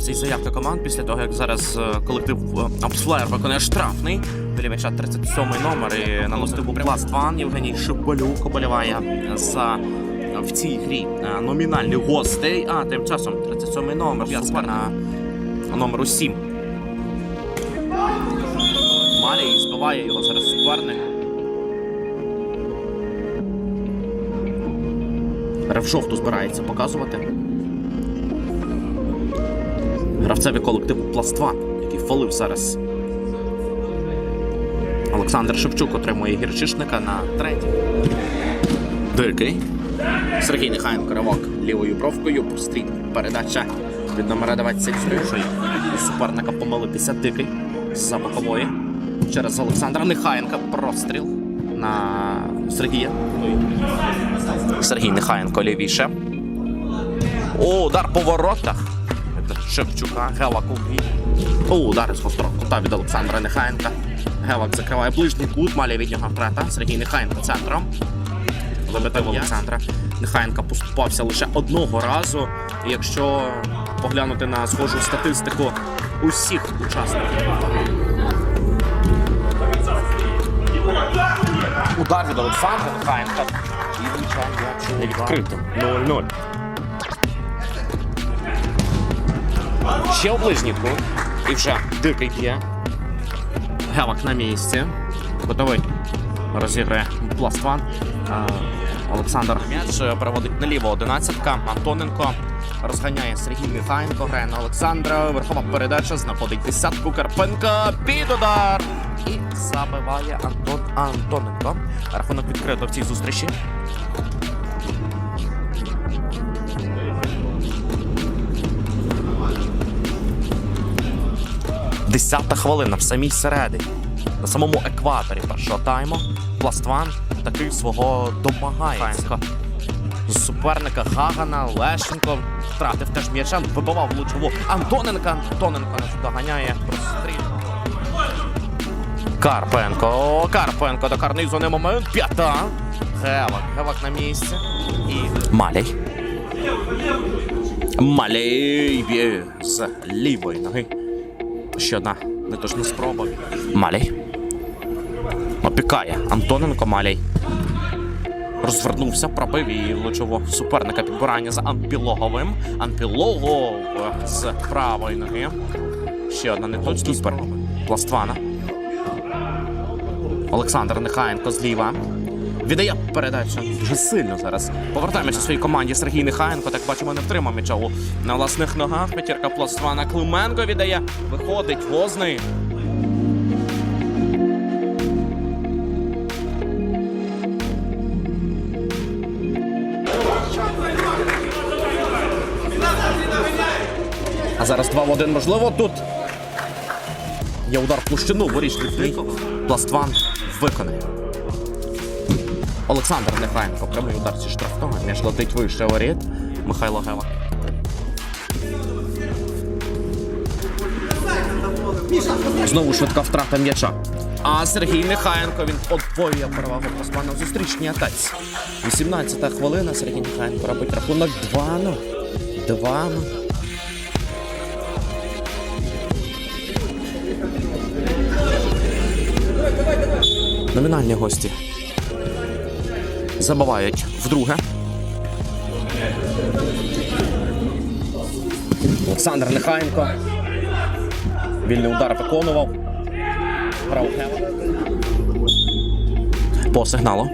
Подивимося і заявка команд після того, як зараз е, колектив е, Апсфлаєр виконує штрафний. Біля м'яча 37 номер і на листову Blast One Євгеній Шибалюк оболіває за е, в цій грі номінальних гостей. А тим часом 37 номер супер на номеру 7. Малій збиває його зараз суперник. Ревжовту збирається показувати. Гравцеві колективу Пластва, який фалив зараз. Олександр Шевчук отримує гірчишника на третій. Дикий. Сергій Нехаєнко ривок лівою бровкою. Простріт. Передача від номера 23. Суперника помилитися дикий з-за бокової. Через Олександра Нехаєнка простріл на Сергія. Сергій Нехаєнко лівіше. О, удар по воротах. Шевчука, Гелак. О, удар з гострого кута від Олександра Нехаєнка. Гелак закриває ближній кут, малі від нього втрата. Сергій Нехаєнко центром. Вибитив Олександра. Нехаєнка поступався лише одного разу. І якщо поглянути на схожу статистику усіх учасників. Удар від Олександра Нехаєнка. І влучання відкритим. 0-0. Ще у ближній кут. І вже дикий б'є. Гевак на місці. Готовий. Розіграє пластван. Олександр м'яч е, проводить наліво одинадцятка. Антоненко розганяє Сергій Міхаєнко. Грає на Олександра. Верхова передача знаходить десятку Карпенка. Під удар. І забиває Антон Антоненко. Рахунок відкрито в цій зустрічі. Десята хвилина в самій середині. На самому екваторі першого тайму Пластван таки свого домагається. З суперника Гагана Лещенко втратив теж м'яча, вибивав лучову Антоненка. Антоненко не доганяє простріл. Карпенко. Карпенко до карнизу не момент. П'ята. Гевак. Гевак на місці. І Малій. Малій з лівої ноги. Ще одна неточна спроба. Малій. Опікає Антоненко Малій. Розвернувся, пробив і лучово суперника підбирання за Анпілоговим. Анпілогов з правої ноги. Ще одна неточна спроба. Пластвана. Олександр Нехаєнко зліва. Віддає передачу дуже сильно зараз. Повертаємося своїй команді Сергій Нехаєнко. Так бачимо, не втримав м'яча на власних ногах. П'ятірка Пластвана Клименко віддає. Виходить возний. А зараз 2 в 1 можливо тут. Є удар в площину, ворічний Пластван виконає. Олександр Нехаєнко, прямий удар зі штрафного. М'яч летить вище воріт. Михайло Гева. Знову швидка втрата м'яча. А Сергій Нехаєнко він подвоює перевагу Пластвана в зустрічній атаці. 18-та хвилина. Сергій Нехаєнко робить рахунок 2-0. 2-0. Номінальні гості забивають вдруге. Олександр Нехаєнко. Вільний удар виконував. По сигналу.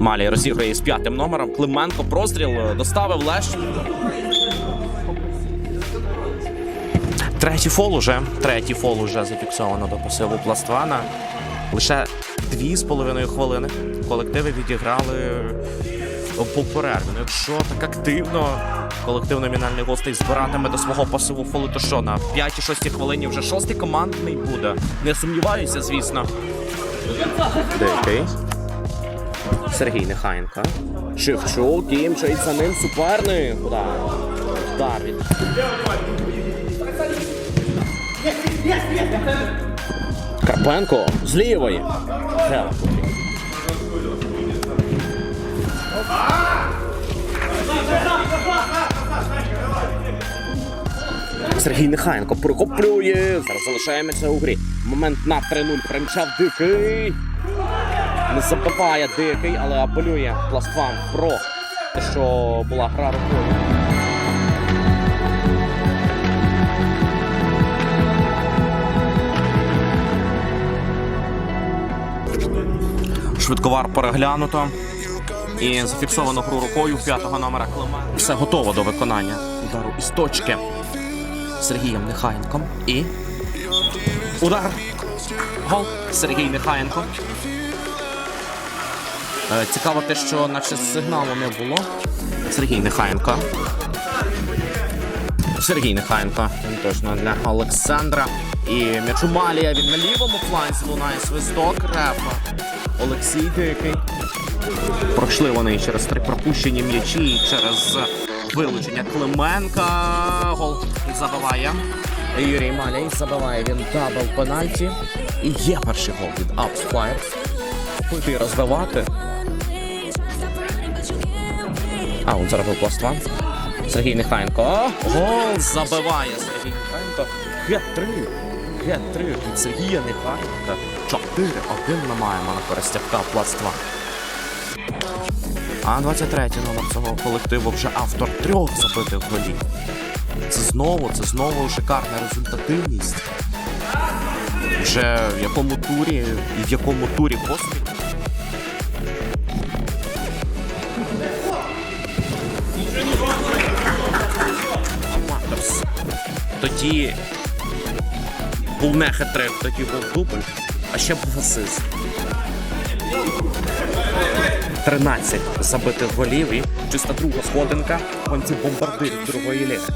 Малій розігрує з п'ятим номером. Клименко простріл е, доставив Лещенко. Третій фол уже. Третій фол уже зафіксовано до посилу Пластвана. Лише дві з половиною хвилини колективи відіграли по перерві. Ну, Якщо так активно колектив номінальний гостей збиратиме до свого пасиву фолу, то що на 5-6 хвилині вже шостий командний буде. Не сумніваюся, звісно. Дикий. Сергій Нехаєнко. Шевчук і мчить за ним суперник. Удар. Карпенко з лівої. Сергій Нехаєнко прихоплює. Зараз залишаємося у грі. Момент на 3-0 примчав дикий. Не забиває дикий, але апелює пластван про те, що була гра рукою. Швидковар переглянуто. І зафіксовано гру рукою п'ятого номера Климен. Все готово до виконання удару із точки Сергієм Нехаєнком. І удар. Гол Сергій Нехаєнко. Е, Цікаво те, що наче сигналу не було. Сергій Нехаєнко. Сергій Нехаєнко. Він точно для Олександра. І М'ячумалія він на лівому фланзі лунає свисток. Рефа. Олексій Дикий. Пройшли вони через три пропущені м'ячі і через вилучення Клименка. Гол забиває. Юрій Малій забиває він дабл пенальті. І є перший гол від Апспайр. Пойти розвивати. А, от зараз був пластван. Сергій Нехаєнко. Гол забиває Сергій Нехаєнко. Хет-трик. Хет-трик від Сергія Нехаєнка. 4-1 ми маємо на перестявка пластва. А 23-й номер цього колективу вже автор трьох забитих голів. Це знову, це знову шикарна результативність. Вже в якому турі і в якому турі поспіль. Тоді був не хетрик, тоді був дубль, а ще був асист. 13 забитих голів і чиста друга сходинка конці бомбардирів другої ліги.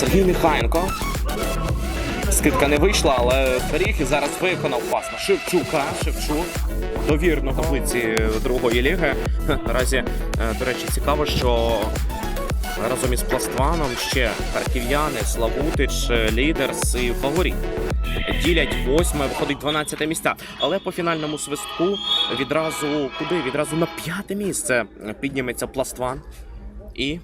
Сергій Міхаєнко. Скидка не вийшла, але і зараз виконав пас Шевчука. Шевчук довірно таблиці другої ліги. Наразі, е, до речі, цікаво, що разом із Пластваном ще харків'яни, Славутич, е, Лідерс і Фаворіт. Ділять восьме, виходить 12 місця. Але по фінальному свистку відразу куди? Відразу на п'яте місце підніметься Пластван. І